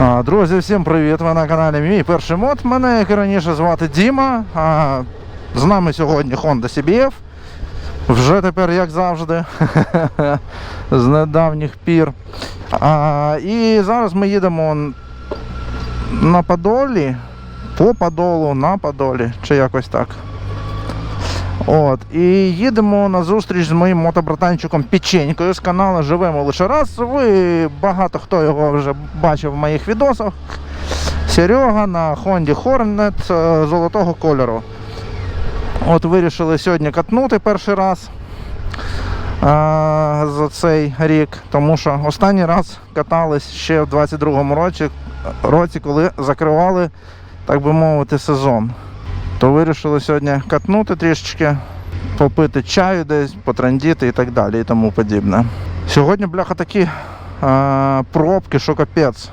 Друзі, всім привіт! Ви на каналі Мій перший мод. Мене, як і раніше, звати Діма. З нами сьогодні Honda CBF. Вже тепер, як завжди, з недавніх пір. І зараз ми їдемо на Подолі, по Подолу, на Подолі, чи якось так. От, і їдемо на зустріч з моїм мотобратанчиком Печенькою з каналу Живемо лише раз. Ви багато хто його вже бачив в моїх відосах. Серега на Honda Hornet е, золотого кольору. От вирішили сьогодні катнути перший раз е, за цей рік, тому що останній раз катались ще в 22-му році, році, коли закривали, так би мовити, сезон то вирішили сьогодні катнути трішечки, попити чаю десь, потрандіти і так далі і тому подібне. Сьогодні, бляха, такі е, пробки, що капець.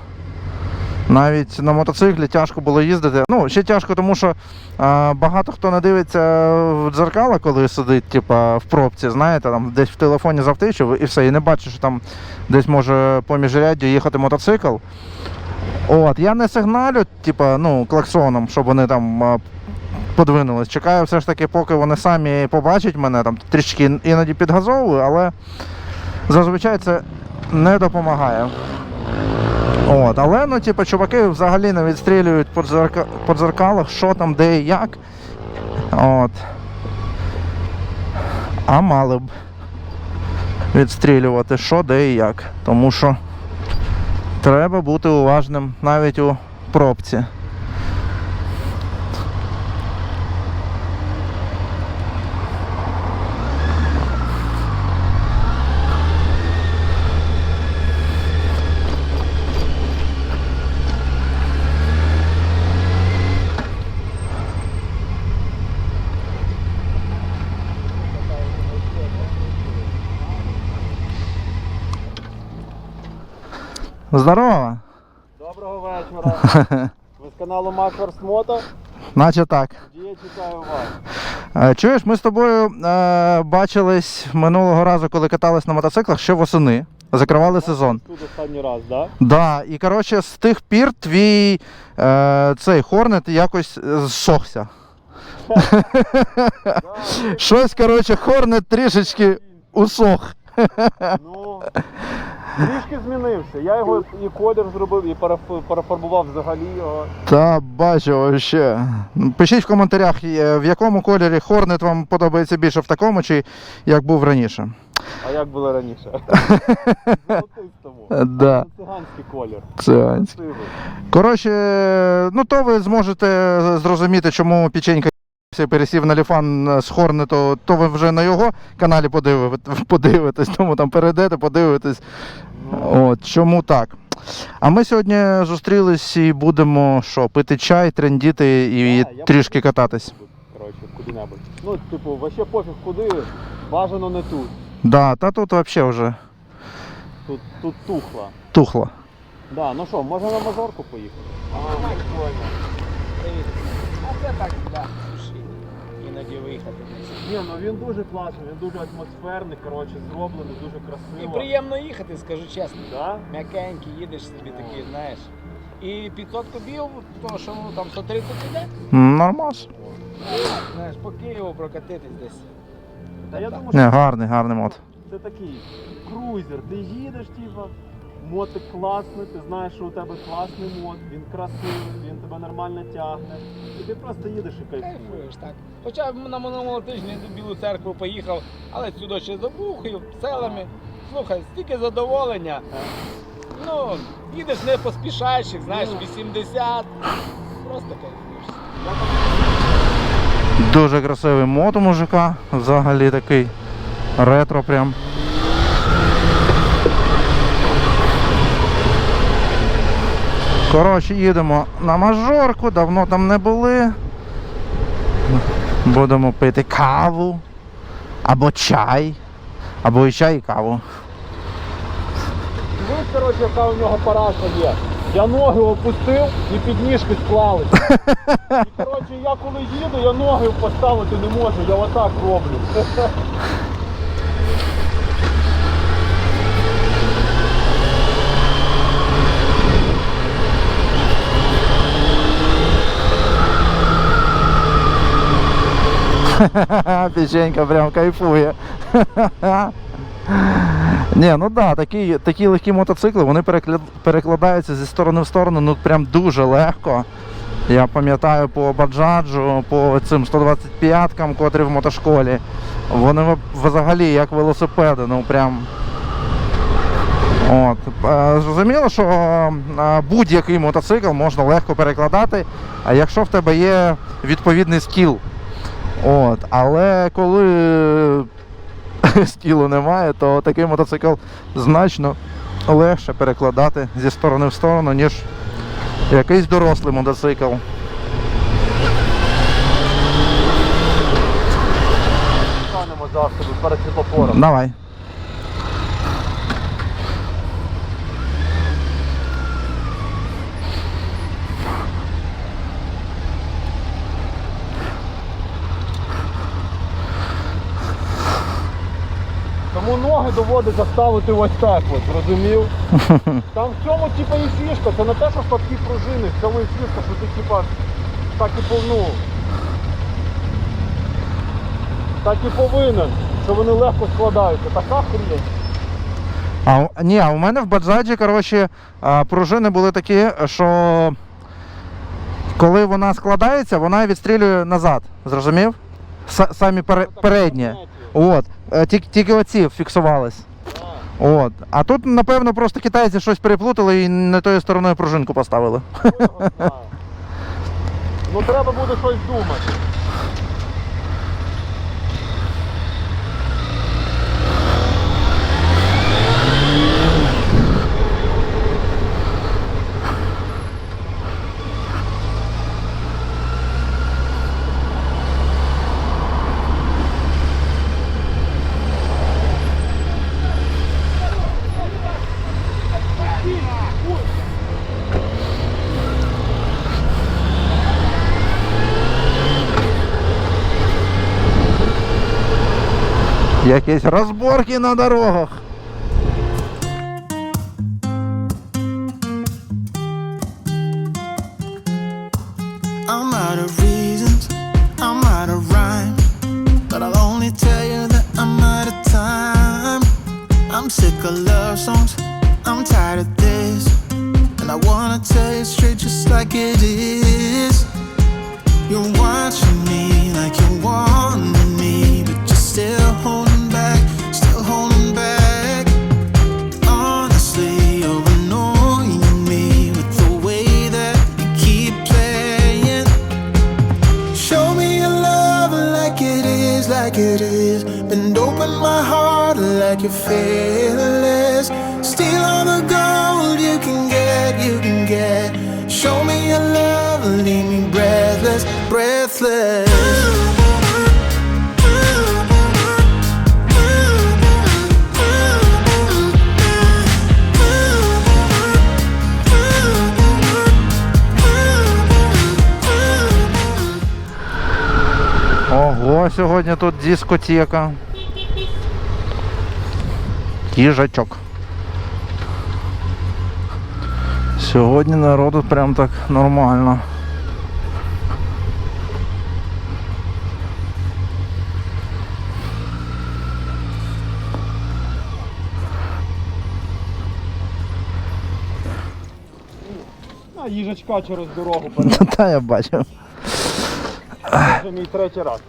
Навіть на мотоциклі тяжко було їздити. Ну, ще тяжко, тому що е, багато хто не дивиться в дзеркала, коли сидить, типа, в пробці, знаєте, там десь в телефоні завтичив і все, і не бачиш, що там десь може поміж ряддю їхати мотоцикл. От, я не сигналю, типа, ну, клаксоном, щоб вони там подвинулись. Чекаю все ж таки, поки вони самі побачать мене, там трішки іноді підгазовую, але зазвичай це не допомагає. От, але ну, типу, чуваки взагалі не відстрілюють по, дзерка... по дзеркалах, що там, де і як. От. А мали б відстрілювати, що, де і як. Тому що треба бути уважним навіть у пробці. Здорово! Доброго вечора. Ви з каналу Макфорс Мото. Наче так. Я чекаю вас. Е, Чуєш, ми з тобою е, бачились минулого разу, коли катались на мотоциклах ще восени. Закривали сезон. Тут останній раз, так? Да, і коротше, з тих пір твій е, цей хорнет якось е, зсохся. Щось, коротше, хорнет трішечки усох. Ну, трішки змінився. Я його і колір зробив, і парафарбував взагалі його. Та бачу вообще. Пишіть в коментарях, е, в якому кольорі хорнет вам подобається більше в такому, чи як був раніше. А як було раніше? Золотистому. Е, Да. Циганський колір. Красивий. Коротше, ну то ви зможете зрозуміти, чому печенька пересів на ліфан з Хорнету, то ви вже на його каналі подивитесь, тому там перейдете, подивитесь. От, чому так. А ми сьогодні зустрілись і будемо що, пити чай, трендіти і я трішки кататись. Коротше, куди-небудь. Ну, типу, вообще пофіг куди, бажано не тут. Да, та тут взагалі вже Тут, тут тухло. тухло. Да, ну що, може на мажорку поїхати? А це так, да, суші. Іноді виїхати. Ні, ну він дуже класний, він дуже атмосферний, коротше, зроблений, дуже І приємно їхати, скажу чесно. Да? М'якенький, їдеш собі такий, знаєш. І 500 кубів, то що ну, там 130 іде, Нормас. знаєш, по Києву прокатитись десь. Та я думаю, Не, що гарний, гарний мод. це такий круйзер. Ти їдеш, типа, мотик класний, ти знаєш, що у тебе класний мод, він красивий, він тебе нормально тягне. І ти просто їдеш і кайфуєш. Кайфуєш, так. Хоча на минулому тижні до Білу церкву поїхав, але сюди ще забухаю, селами. Слухай, стільки задоволення. Ну, їдеш не поспішаючи, знаєш, 80. Просто кайфуєш. Дуже красивий мод у мужика. Взагалі такий ретро прям. Коротше, їдемо на мажорку, давно там не були. Будемо пити каву, або чай, або і чай і каву. Дивись, коротше, яка у нього параша є. Я ноги опустив і підніжки склали. І коротше, я коли їду, я ноги поставити не можу, я отак роблю. Печенька прям кайфує. Ні, ну да, такі, такі легкі мотоцикли, вони перекладаються зі сторони в сторону, ну прям дуже легко. Я пам'ятаю по баджаджу, по цим 125-кам, котрі в мотошколі. Вони взагалі як велосипеди, ну прям. От. Е, Зрозуміло, що е, будь-який мотоцикл можна легко перекладати, а якщо в тебе є відповідний скіл. От. Але коли стілу немає, то такий мотоцикл значно легше перекладати зі сторони в сторону, ніж якийсь дорослий мотоцикл. Станемо завтра перед світлофором. Давай. Ноги доводиться ставити ось так от, зрозумів? Там в цьому типа і фішка, це не те, що слабкі пружини, в цьому і фішка, що ти типа так і пов- ну, Так і повинен, що вони легко складаються. Така хрінь. А, ні, а у мене в баджаджі, коротше, пружини були такі, що коли вона складається, вона відстрілює назад. Зрозумів? С- самі пере- передні. От. Е, Тільки, тільки оці фіксувались. От. А тут, напевно, просто китайці щось переплутали і не тою стороною пружинку поставили. Ну треба буде щось думати. Якісь розборки на дорогах. Ого, сьогодні тут дискотека. Їжачок. Сьогодні народу прям так нормально. А їжачка через дорогу перед Та я бачив. Це вже мій третій раз.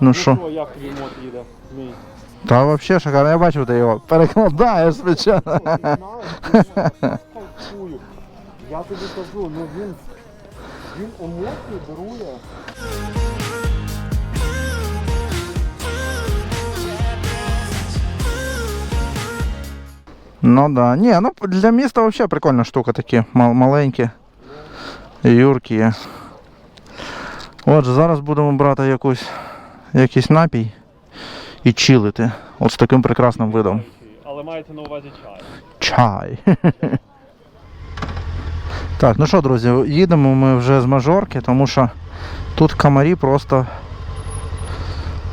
Ну що? Що, як тобі мод їде? Мій. Та взагалі шикарно, я бачив, ти його перекладаєш, звичайно. Ти що, кайфую. Я тобі кажу, ну він, він емоції дарує. Ну да. Ні, ну для міста взагалі прикольна штука такі мал- маленькі. Юркі. Отже, зараз будемо брати якусь, якийсь напій і чилити. От з таким прекрасним видом. Але мається на увазі чай. Чай. Так, ну що, друзі, їдемо ми вже з мажорки, тому що тут комарі просто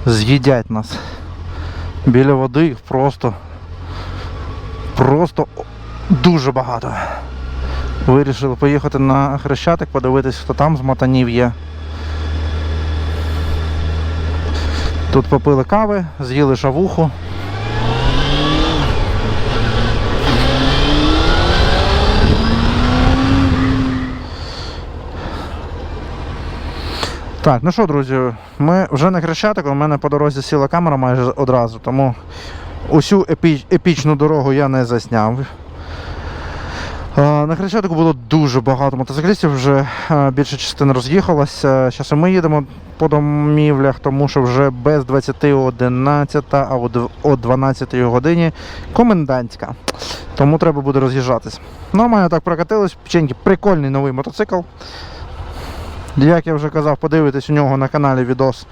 з'їдять нас. Біля води їх просто, просто дуже багато. Вирішили поїхати на Хрещатик, подивитись, хто там з мотанів є. Тут попили кави, з'їли шавуху. Так, ну що, друзі, ми вже на Хрещатику, у мене по дорозі сіла камера майже одразу, тому усю епіч- епічну дорогу я не засняв. Е, На Хрещатику було дуже багато мотоциклістів, вже е, більша частина роз'їхалася. Зараз ми їдемо по домівлях, тому що вже без 20.11, а о 12 годині комендантська. Тому треба буде роз'їжджатись. Нормально так прокатились, печеньки, прикольний новий мотоцикл. Як я вже казав, подивитись у нього на каналі відос.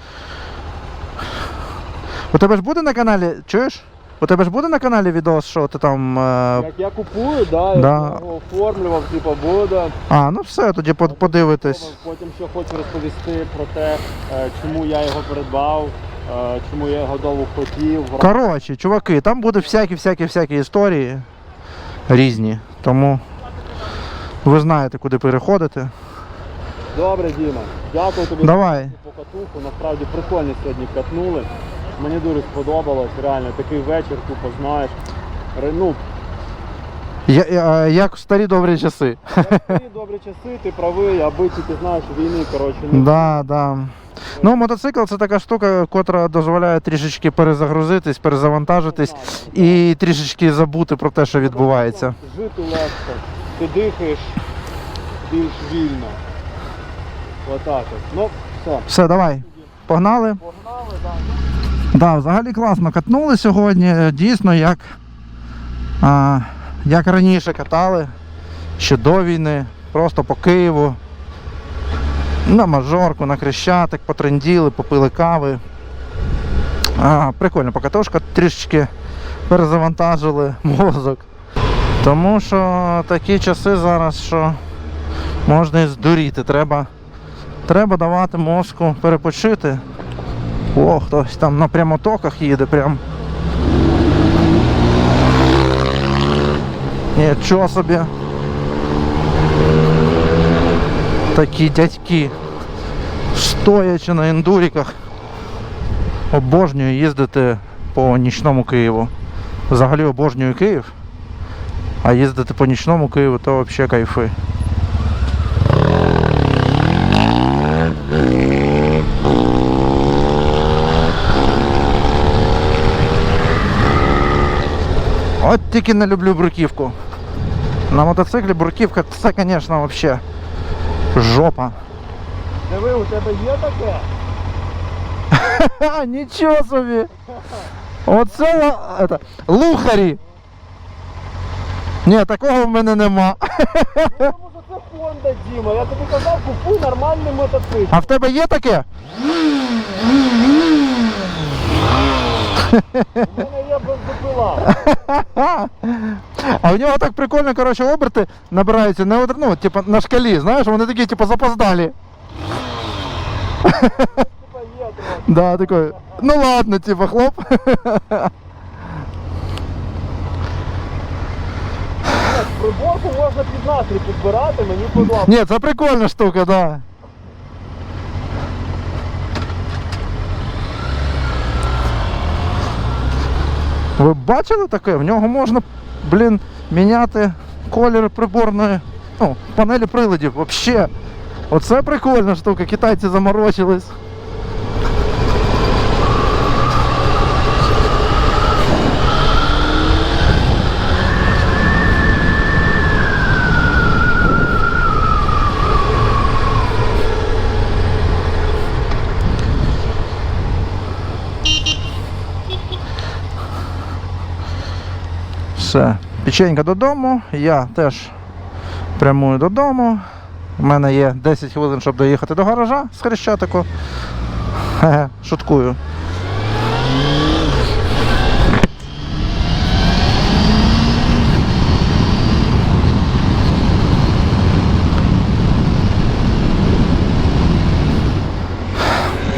У тебе ж буде на каналі, чуєш? У тебе ж буде на каналі відос, що ти там. Е... Як я купую, да, я Да. його оформлював, типу, буде. А, ну все, тоді под- подивитись. Потім ще хочу розповісти про те, е, чому я його придбав, е, чому я його довго хотів. Коротше, чуваки, там будуть всякі, всякі, всякі історії різні. Тому ви знаєте, куди переходити. Добре, Діма, дякую тобі Давай. за покатуху. Насправді прикольно сьогодні катнули. Мені дуже сподобалось, реально, такий вечір, тупо знаєш. Ре- Ну, Я, я, як в старі добрі часи. такі добрі часи, ти правий, аби тільки знаєш війни, коротше, не Да, да. Ну, мотоцикл це така штука, котра дозволяє трішечки перезагрузитись, перезавантажитись і трішечки забути про те, що відбувається. Жити легко, ти дихаєш більш вільно. Отак от. Ну, все. Все, давай. Погнали. Погнали, так. Да, взагалі класно катнули сьогодні. Дійсно, як, а, як раніше катали, ще до війни, просто по Києву. На мажорку, на Хрещатик, потренділи, попили кави. А, прикольна покатушка, трішечки перезавантажили мозок. Тому що такі часи зараз, що можна і здуріти. Треба, треба давати мозку перепочити. О, хтось там на прямотоках їде прям. Нічого собі. Такі дядьки. Стоячи на ендуріках. Обожнюю їздити по нічному Києву. Взагалі обожнюю Київ. А їздити по нічному Києву то взагалі кайфи. От тільки не люблю бруківку. На мотоциклі бруківка це, звісно, взагалі жопа. Диви, у тебе є таке? Ха, нічого собі. Оце это, лухарі. Ні, такого в мене нема. Це Honda, Діма. Я тобі казав, купуй нормальний мотоцикл. А в тебе є таке? У мене є бензопила. А у нього так прикольно, коротше, оберти набираються не од- ну, типу, на шкалі, знаєш, вони такі, типу, запоздалі. Типа є трохи. Да, такой. Ну ладно, типа, хлоп. Приборку можна під настрій підбирати, мені подобається. Ні, це прикольна штука, да. Ви бачили таке? В нього можна, блін, міняти колір приборної ну, панелі приладів. Взагалі. Оце прикольна штука, китайці заморочились. Все, печенька додому, я теж прямую додому. У мене є 10 хвилин, щоб доїхати до гаража з Хрещатику. Шуткую.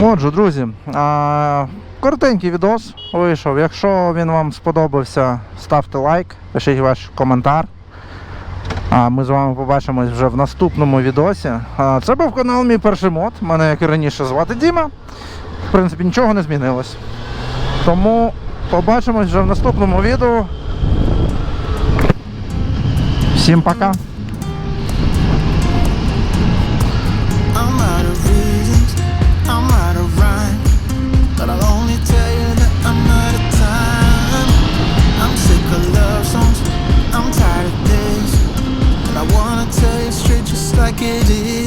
Отже, друзі, Коротенький відос вийшов. Якщо він вам сподобався, ставте лайк, пишіть ваш коментар. А ми з вами побачимось вже в наступному відосі. Це був канал Мій Перший Мод. Мене, як і раніше, звати Діма. В принципі, нічого не змінилось. Тому побачимось вже в наступному відео. Всім пока! I'm out of rhyme, but I don't give it